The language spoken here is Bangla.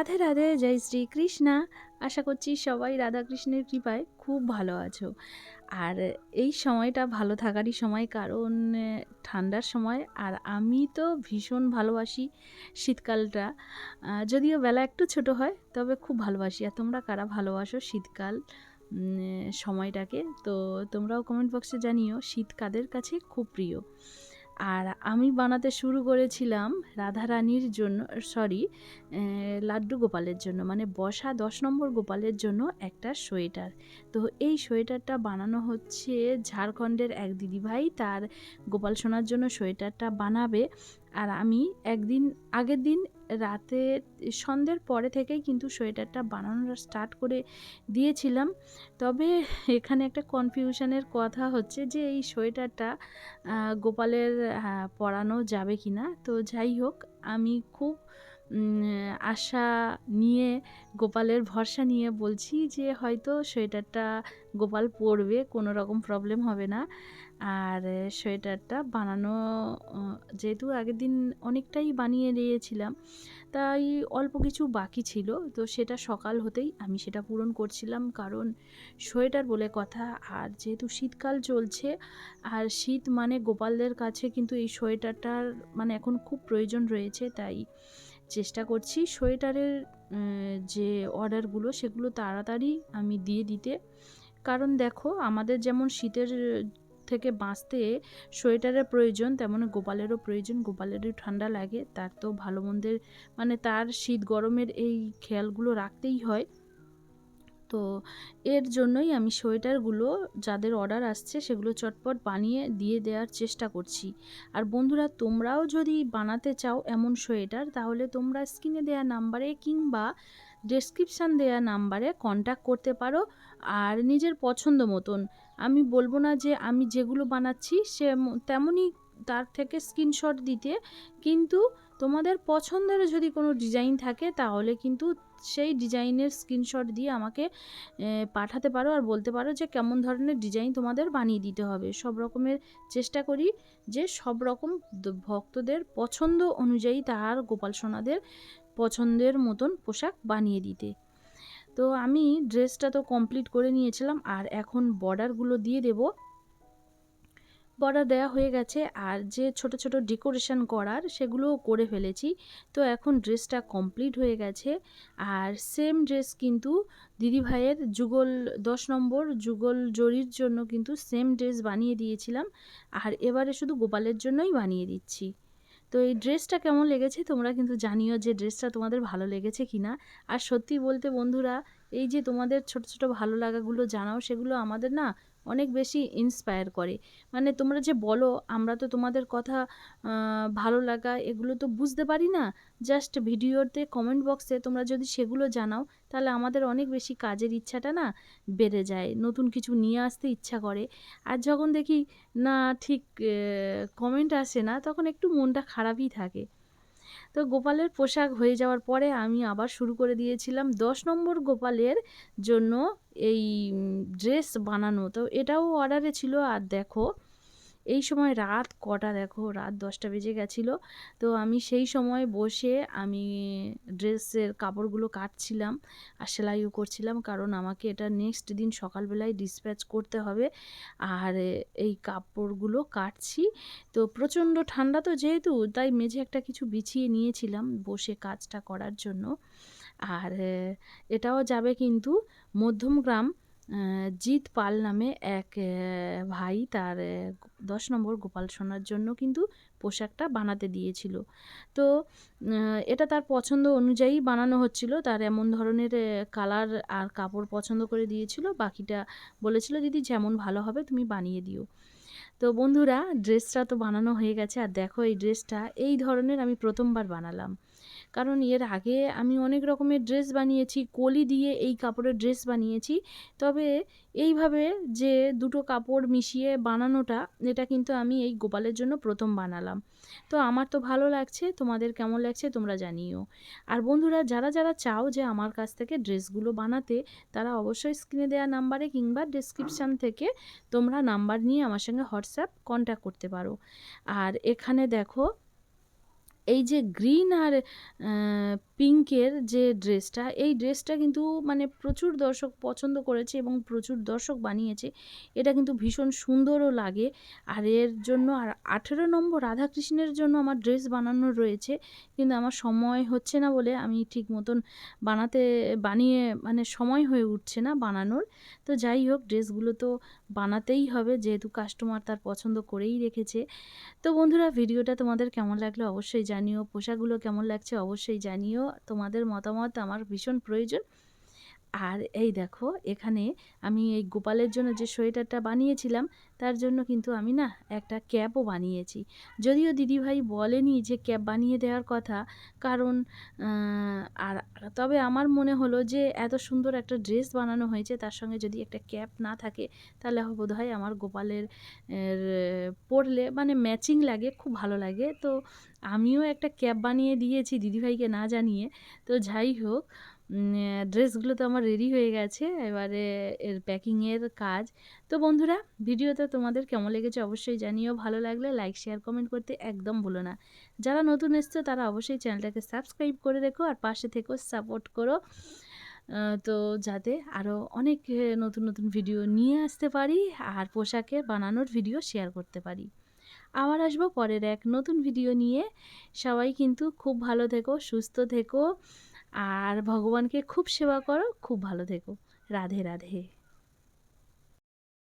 রাধে রাধে, জয় শ্রী কৃষ্ণা আশা করছি সবাই রাধাকৃষ্ণের কৃপায় খুব ভালো আছো। আর এই সময়টা ভালো থাকারই সময়, কারণ ঠান্ডার সময়। আর আমি তো ভীষণ ভালোবাসি শীতকালটা। যদিও বেলা একটু ছোট হয়, তবে খুব ভালোবাসি। আর তোমরা কারা ভালোবাসো শীতকাল সময়টাকে? তো তোমরাও কমেন্ট বক্সে জানিও, শীত কাদের কাছে খুব প্রিয়। আর আমি বানাতে শুরু করেছিলাম রাধারানীর জন্য সরি লাড্ডু গোপালের জন্য মানে বসা দশ নম্বর গোপালের জন্য একটা সোয়েটার। তো এই সোয়েটারটা বানানো হচ্ছে ঝাড়খণ্ডের এক দিদিভাই, তার গোপাল সোনার জন্য সোয়েটারটা বানাবে। আর আমি একদিন, আগের দিন রাতে, সন্ধ্যের পরে থেকেই কিন্তু সোয়েটারটা বানানোর স্টার্ট করে দিয়েছিলাম। তবে এখানে একটা কনফিউশনের কথা হচ্ছে যে এই সোয়েটারটা গোপালের পরানো যাবে কি না তো যাই হোক, আমি খুব আশা নিয়ে, গোপালের ভরসা নিয়ে বলছি যে হয়তো সোয়েটারটা গোপাল পরবে, কোনো রকম প্রবলেম হবে না। আর সোয়েটারটা বানানো যেহেতু আগের দিন অনেকটাই বানিয়ে দিয়েছিলাম, তাই অল্প কিছু বাকি ছিল। তো সেটা সকাল হতেই আমি সেটা পূরণ করছিলাম, কারণ সোয়েটার বলে কথা। আর যেহেতু শীতকাল চলছে, আর শীত মানে গোপালদের কাছে কিন্তু এই সোয়েটারটার মানে এখন খুব প্রয়োজন রয়েছে, তাই চেষ্টা করছি সোয়েটারের যে অর্ডারগুলো সেগুলো তাড়াতাড়ি আমি দিয়ে দিতে। কারণ দেখো, আমাদের যেমন শীতের থেকে বাঁচতে সোয়েটারের প্রয়োজন তেমন গোপালেরও প্রয়োজন। গোপালেরও ঠান্ডা লাগে, তার তো ভালো মন্দের মানে তার শীত গরমের এই খেয়ালগুলো রাখতেই হয়। তো এর জন্যই আমি সোয়েটারগুলো যাদের অর্ডার আসছে সেগুলো চটপট বানিয়ে দিয়ে দেওয়ার চেষ্টা করছি। আর বন্ধুরা, তোমরাও যদি বানাতে চাও এমন সোয়েটার, তাহলে তোমরা স্ক্রিনে দেওয়া নাম্বারে কিংবা ডেসক্রিপশান দেওয়া নাম্বারে কন্ট্যাক্ট করতে পারো আর নিজের পছন্দ মতন। আমি বলব না যে আমি যেগুলো বানাচ্ছি সে তেমনই তার থেকে স্ক্রিনশট দিতে। কিন্তু তোমাদের পছন্দের যদি কোনো ডিজাইন থাকে তাহলে কিন্তু সেই ডিজাইনের স্ক্রিনশট দিয়ে আমাকে পাঠাতে পারো আর বলতে পারো যে কেমন ধরনের ডিজাইন তোমাদের বানিয়ে দিতে হবে। সব রকমের চেষ্টা করি যে সব রকম ভক্তদের পছন্দ অনুযায়ী তার গোপাল সোনাদের পছন্দের মতন পোশাক বানিয়ে দিতে। তো আমি ড্রেসটা তো কমপ্লিট করে নিয়েছিলাম আর এখন বর্ডারগুলো দিয়ে দেব। বর্ডার দেওয়া হয়ে গেছে আর যে ছোট ছোট ডেকোরেশন করার সেগুলোও করে ফেলেছি। তো এখন ড্রেসটা কমপ্লিট হয়ে গেছে আর সেম ড্রেস কিন্তু দিদিভাইয়ের যুগল দশ নম্বর, যুগল জরির জন্য কিন্তু সেম ড্রেস বানিয়ে দিয়েছিলাম। আর এবারে শুধু গোপালের জন্যই বানিয়ে দিচ্ছি। তো এই ড্রেসটা কেমন লেগেছে? তোমরা কিন্তু জানিও যে ড্রেসটা তোমাদের ভালো লেগেছে কি না আর সত্যি বলতে বন্ধুরা এই যে তোমাদের ছোট ছোট ভালো লাগাগুলো জানাও, সেগুলো আমাদের না অনেক বেশি ইন্সপায়ার করে। মানে তোমরা যে বলো, আমরা তো তোমাদের কথা ভালো লাগা, এগুলো তো বুঝতে পারি না। জাস্ট ভিডিওতে কমেন্ট বক্সে তোমরা যদি সেগুলো জানাও, তাহলে আমাদের অনেক বেশি কাজের ইচ্ছাটা না বেড়ে যায়। নতুন কিছু নিয়ে আসতে ইচ্ছা করে। আর যখন দেখি, না, ঠিক কমেন্ট আসে না, তখন একটু মনটা খারাপই থাকে। তো গোপালের পোশাক হয়ে যাওয়ার পরে আমি আবার শুরু করে দিয়েছিলাম দশ নম্বর গোপালের জন্য এই ড্রেস বানানো। তো এটাও অর্ডারে ছিল। আর দেখো এই সময় রাত কটা দেখো? রাত দশটা বেজে গেছিল। তো আমি সেই সময় বসে আমি ড্রেসের কাপড়গুলো কাটছিলাম আর সেলাইও করছিলাম কারণ আমাকে এটা নেক্সট দিন সকালবেলায় ডিসপ্যাচ করতে হবে। আর এই কাপড়গুলো কাটছি। তো প্রচণ্ড ঠান্ডা তো যেহেতু, তাই মেঝে একটা কিছু বিছিয়ে নিয়েছিলাম বসে কাজটা করার জন্য। আর এটাও যাবে কিন্তু মধ্যমগ্রাম জিৎ পাল নামে এক ভাই তার দশ নম্বর গোপাল সোনার জন্য কিন্তু পোশাকটা বানাতে দিয়েছিল। তো এটা তার পছন্দ অনুযায়ী বানানো হচ্ছিল। তার এমন ধরনের কালার আর কাপড় পছন্দ করে দিয়েছিল। বাকিটা বলেছিল, দিদি, যেমন ভালো হবে তুমি বানিয়ে দিও। তো বন্ধুরা, ড্রেসটা তো বানানো হয়ে গেছে। আর দেখো, এই ড্রেসটা, এই ধরনের আমি প্রথমবার বানালাম। কারণ এর আগে আমি অনেক রকমের ড্রেস বানিয়েছি, কলি দিয়ে এই কাপড়ের ড্রেস বানিয়েছি। তবে এইভাবে যে দুটো কাপড় মিশিয়ে বানানোটা, এটা কিন্তু আমি এই গোপালের জন্য প্রথম বানালাম। তো আমার তো ভালো লাগছে, তোমাদের কেমন লাগছে তোমরা জানিও। আর বন্ধুরা, যারা যারা চাও যে আমার কাছ থেকে ড্রেসগুলো বানাতে, তারা অবশ্যই স্ক্রিনে দেওয়া নাম্বারে কিংবা ডেসক্রিপশান থেকে তোমরা নাম্বার নিয়ে আমার সঙ্গে হোয়াটসঅ্যাপ কন্ট্যাক্ট করতে পারো। আর এখানে দেখো এই যে গ্রিন আর পিঙ্কের যে ড্রেসটা, এই ড্রেসটা কিন্তু মানে প্রচুর দর্শক পছন্দ করেছে এবং প্রচুর দর্শক বানিয়েছে। এটা কিন্তু ভীষণ সুন্দরও লাগে। আর এর জন্য, আর আঠেরো নম্বর রাধাকৃষ্ণের জন্য আমার ড্রেস বানানো রয়েছে। কিন্তু আমার সময় হচ্ছে না বলে আমি ঠিক মতন বানাতে, বানিয়ে মানে সময় হয়ে উঠছে না বানানোর। তো যাই হোক, ড্রেসগুলো তো বানাতেই হবে, যেহেতু কাস্টমার তার পছন্দ করেই রেখেছে। তো বন্ধুরা, ভিডিওটা তোমাদের কেমন লাগল অবশ্যই জানিও, পোশাকগুলো কেমন লাগছে অবশ্যই জানিও। তোমাদের মতামত আমার ভীষণ প্রয়োজন। আর এই দেখো, এখানে আমি এই গোপালের জন্য যে সোয়েটারটা বানিয়েছিলাম, তার জন্য কিন্তু আমি না একটা ক্যাপও বানিয়েছি। যদিও দিদিভাই বলেনি যে ক্যাপ বানিয়ে দেওয়ার কথা, কারণ আর তবে আমার মনে হলো যে এত সুন্দর একটা ড্রেস বানানো হয়েছে, তার সঙ্গে যদি একটা ক্যাপ না থাকে, তাহলে বোধ হয় আমার গোপালের পরলে মানে ম্যাচিং লাগে, খুব ভালো লাগে। তো আমিও একটা ক্যাপ বানিয়ে দিয়েছি দিদিভাইকে না জানিয়ে। তো যাই হোক ড্রেসগুলো তো আমার রেডি হয়ে গেছে। এবারে এর প্যাকিংয়ের কাজ। তো বন্ধুরা ভিডিওতে তোমাদের কেমন লেগেছে অবশ্যই জানিও। ভালো লাগলে লাইক শেয়ার কমেন্ট করতে একদম ভুলো না। যারা নতুন এসছো, তারা অবশ্যই চ্যানেলটাকে সাবস্ক্রাইব করে রেখো আর পাশে থেকেও সাপোর্ট করো। তো যাতে আরও অনেক নতুন নতুন ভিডিও নিয়ে আসতে পারি আর পোশাকের বানানোর ভিডিও শেয়ার করতে পারি। আবার আসব পরের এক নতুন ভিডিও নিয়ে। সবাই কিন্তু খুব ভালো থেকো, সুস্থ থেকো। আর ভগবানকে খুব সেবা করো খুব ভালো থেকো। রাধে রাধে।